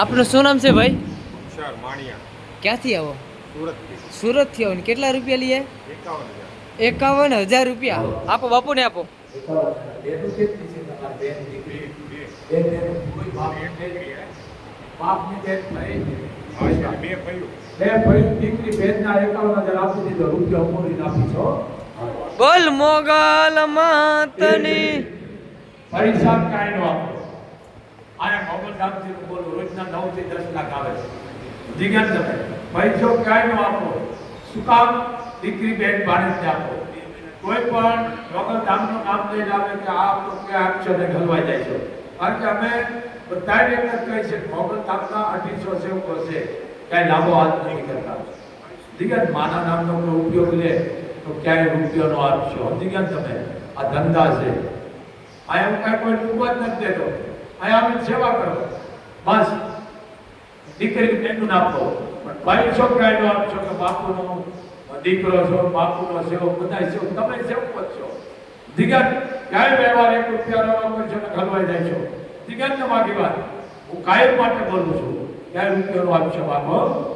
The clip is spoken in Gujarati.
આપનું શું નામ છે ભાઈ? ક્યાંથી આવો? સુરતથી. સુરતથી આવો ને કેટલા રૂપિયા લઈએ? એકાવન હજાર. રૂપિયા. આપો બાપુને આપો. બોલ મોગલ માતની. પૈસા કાંઈ નો આપો આયા મોગલ ધામથી બોલો રોજના નવથી દસ લાખ આવે છે. જીગન તમે પૈસો ક્યાંય નો આપો, શું કામ? દીકરી, બેન ભાણેજને આપો. કોઈ પણ મોગલ ધામનું નામ લઈને આવે કે આ તો ક્યાં આપશો ને ઘલવાઈ જાય છે. કારણ કે અમે બધાને એક જ કહે છે મોગલ ધામના અઢીસો સેવકો છે કાંઈ લાભો હાથ નથી કરતા. જીગન માના નામનો કોઈ ઉપયોગ લે, તો ક્યાંય રૂપિયો નો આપશો જીગન તમે, આ ધંધા છે આ એમ કાંઈ કોઈ ડૂબવા જ નથી દેતો. અહીંયા અમે સેવા કરો. બસ. દીકરી બેનું નાખો પણ ભાઈ છોકરા આપ આપશો કે બાપુનો. દીકરો છો, બાપુનો સેવક બધા સેવક તમે સેવ જ છો. દિગંત ક્યાંય વ્યવહાર એક રૂપિયાનો કરશો ને ઘલવાઈ જાય છો. દિગંત માગી વાત. હું કાયમ માટે બોલું છું. ક્યાંય રૂપિયાનો આપશો બાપો